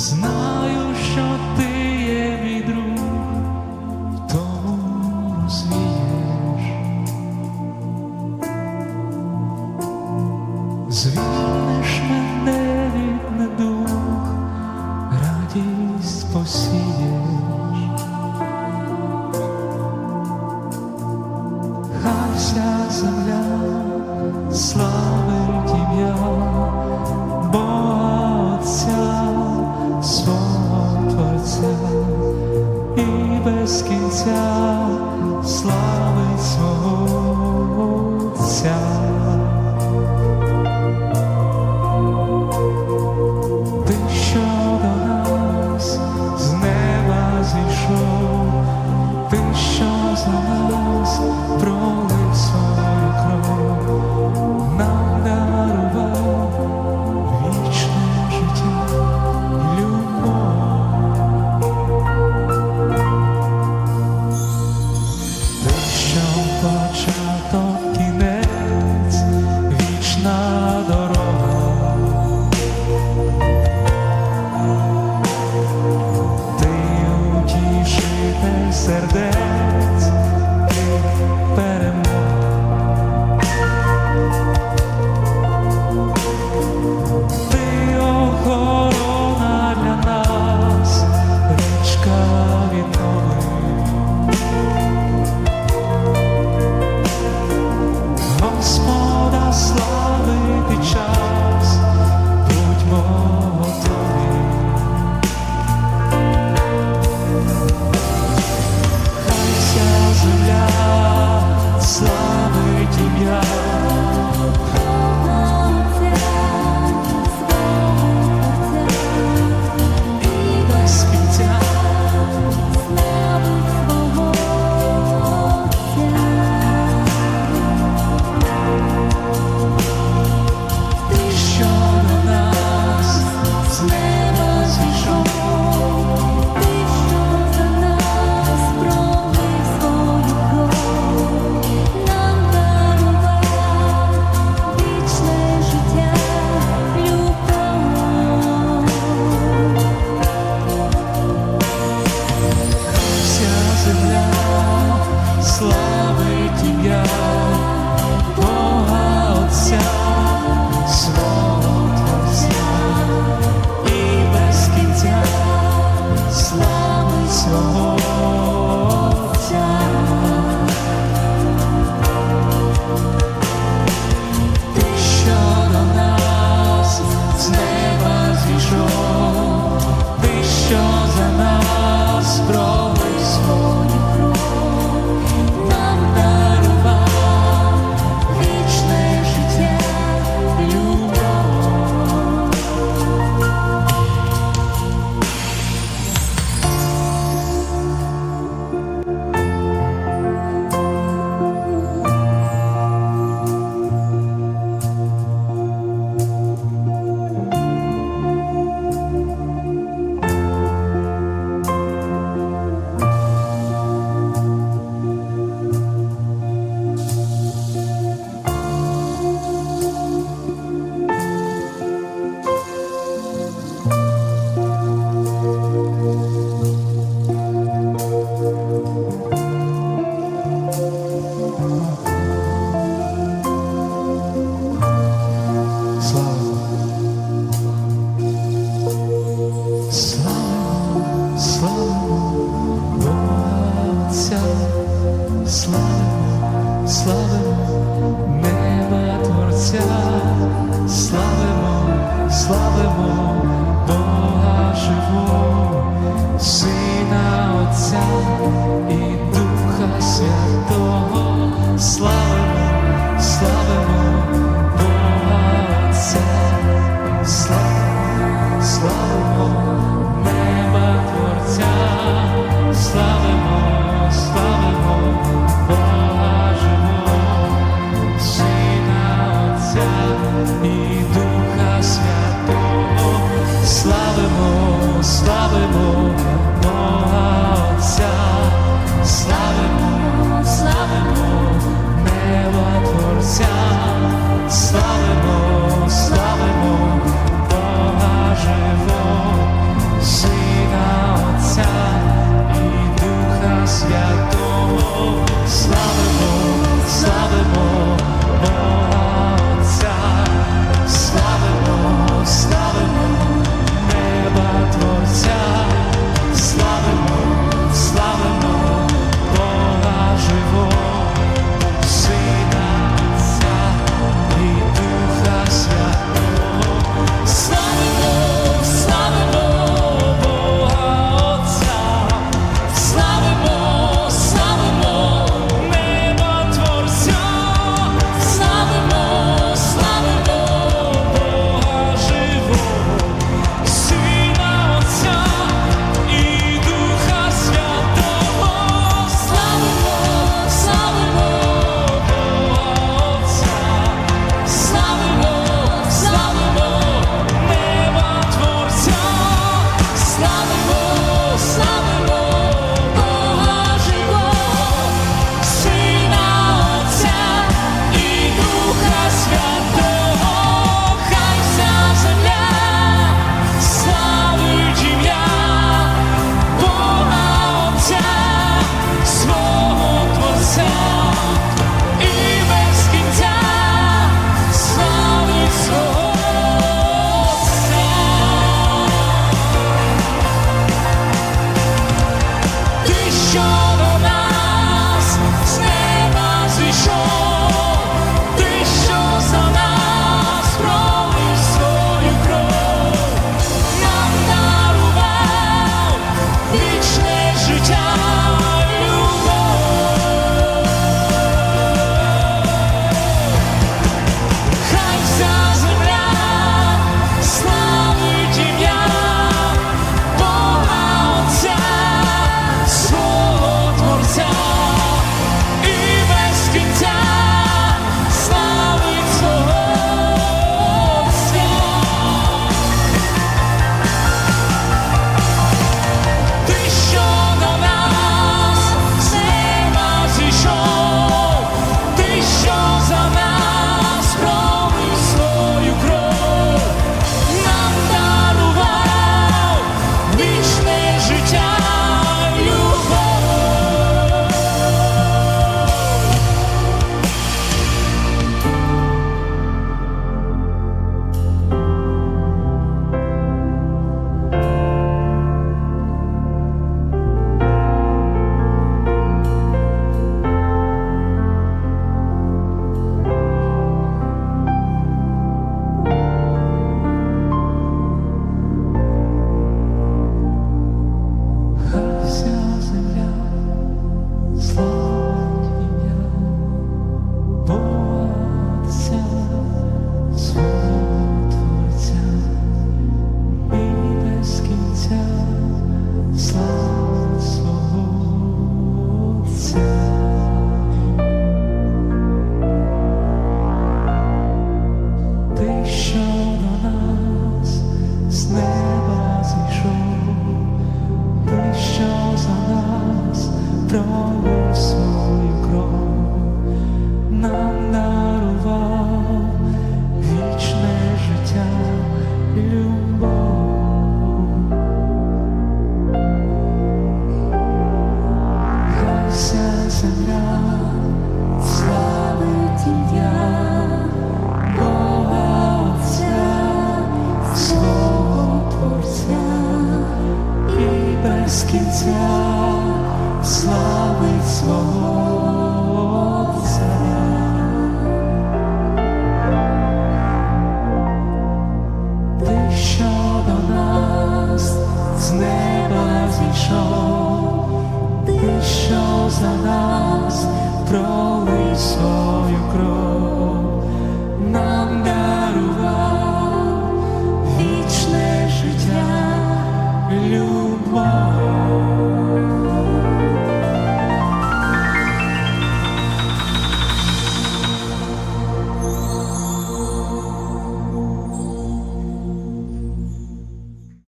Знаю, що ти є мій друг, тому розвієш. Звільниш мене від недух, радість посіє.